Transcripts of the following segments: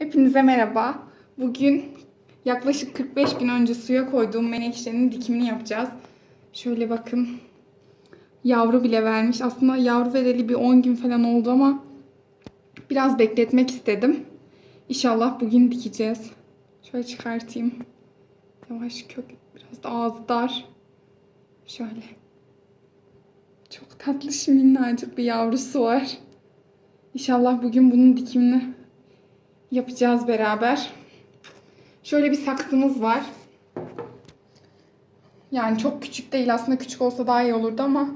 Hepinize merhaba. Bugün yaklaşık 45 gün önce suya koyduğum menekşenin dikimini yapacağız. Şöyle bakın. Yavru bile vermiş. Aslında yavru vereli bir 10 gün falan oldu ama biraz bekletmek istedim. İnşallah bugün dikeceğiz. Şöyle çıkartayım. Yavaş kök. Biraz da ağzı dar. Şöyle. Çok tatlı minnacık bir yavrusu var. İnşallah bugün bunun dikimini yapacağız beraber. Şöyle bir saksımız var. Yani çok küçük değil aslında küçük olsa daha iyi olurdu ama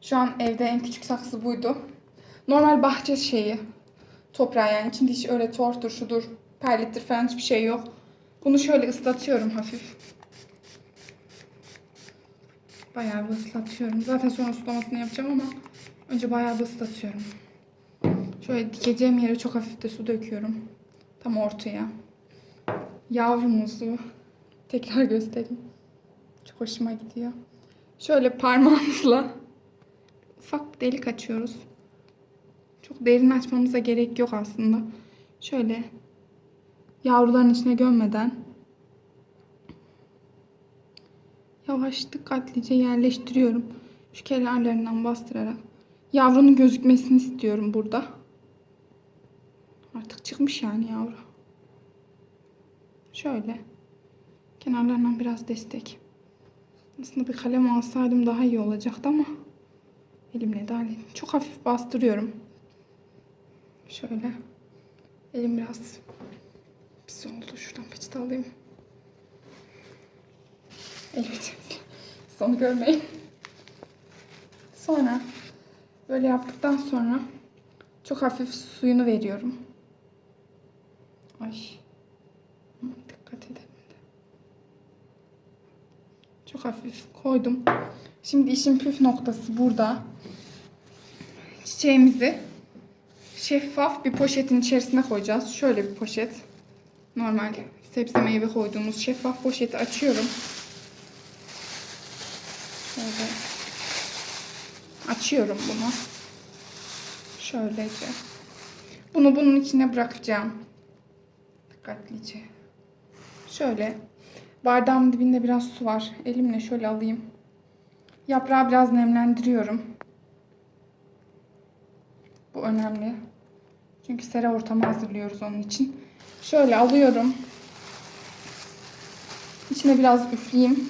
şu an evde en küçük saksı buydu. Normal bahçe şeyi. Toprağı yani içinde hiç öyle tortur, şudur, perlittir falan hiçbir şey yok. Bunu şöyle ıslatıyorum hafif. Bayağı bir ıslatıyorum. Zaten sonra sulamasını yapacağım ama önce bayağı bir ıslatıyorum. Şöyle dikeceğim yere çok hafif de su döküyorum. Tam ortaya. Yavrumuzu tekrar göstereyim. Çok hoşuma gidiyor. Şöyle parmağımızla ufak bir delik açıyoruz. Çok derin açmamıza gerek yok aslında. Şöyle yavruların içine gömmeden yavaş dikkatlice yerleştiriyorum. Şu kenarlarından bastırarak. Yavrunun gözükmesini istiyorum burada. Artık çıkmış yani yavru. Şöyle. Kenarlarından biraz destek. Aslında bir kalem alsaydım daha iyi olacaktı ama elimle de hallettim. Çok hafif bastırıyorum. Şöyle. Elim biraz pis oldu. Şuradan peçete alayım. Temizle. Sonu görmeyin. Sonra böyle yaptıktan sonra çok hafif suyunu veriyorum. Ay. Dikkat edemedim. Çok hafif koydum. Şimdi işin püf noktası burada. Çiçeğimizi şeffaf bir poşetin içerisine koyacağız. Şöyle bir poşet. Normal sebze meyve koyduğumuz şeffaf poşeti açıyorum. Şöyle açıyorum bunu. Şöylece. Bunu bunun içine bırakacağım. Dikkatlice. Şöyle. Bardağımın dibinde biraz su var. Elimle şöyle alayım. Yaprağı biraz nemlendiriyorum. Bu önemli. Çünkü sera ortamı hazırlıyoruz onun için. Şöyle alıyorum. İçine biraz üfleyeyim.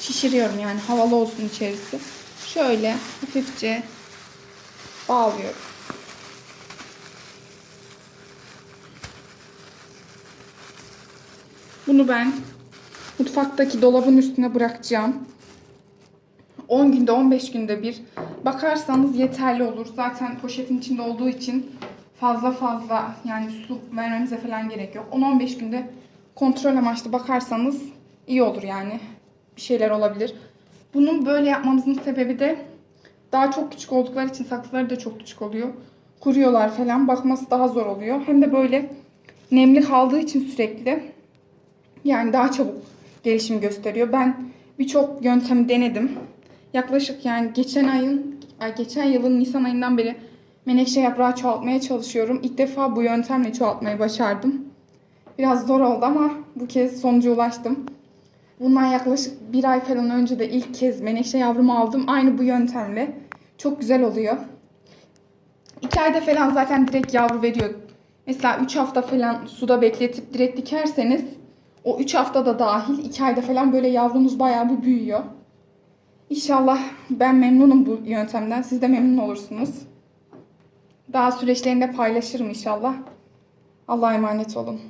Şişiriyorum yani havalı olsun içerisi. Şöyle hafifçe bağlıyorum. Bunu ben mutfaktaki dolabın üstüne bırakacağım. 10 günde 15 günde bir bakarsanız yeterli olur. Zaten poşetin içinde olduğu için fazla fazla yani su vermemize falan gerek yok. 10-15 günde kontrol amaçlı bakarsanız iyi olur yani. Bir şeyler olabilir. Bunu böyle yapmamızın sebebi de daha çok küçük oldukları için saksıları da çok küçük oluyor. Kuruyorlar falan. Bakması daha zor oluyor. Hem de böyle nemli kaldığı için sürekli yani daha çabuk gelişim gösteriyor. Ben birçok yöntemi denedim. Yaklaşık yani geçen ayın, ay geçen yılın Nisan ayından beri menekşe yaprağı çoğaltmaya çalışıyorum. İlk defa bu yöntemle çoğaltmayı başardım. Biraz zor oldu ama bu kez sonuca ulaştım. Bundan yaklaşık bir ay falan önce de ilk kez menekşe yavrumu aldım. Aynı bu yöntemle. Çok güzel oluyor. İki ayda falan zaten direkt yavru veriyor. Mesela 3 hafta falan suda bekletip direkt dikerseniz o 3 haftada dahil 2 ayda falan böyle yavrunuz bayağı bir büyüyor. İnşallah ben memnunum bu yöntemden. Siz de memnun olursunuz. Daha süreçlerinde paylaşırım inşallah. Allah'a emanet olun.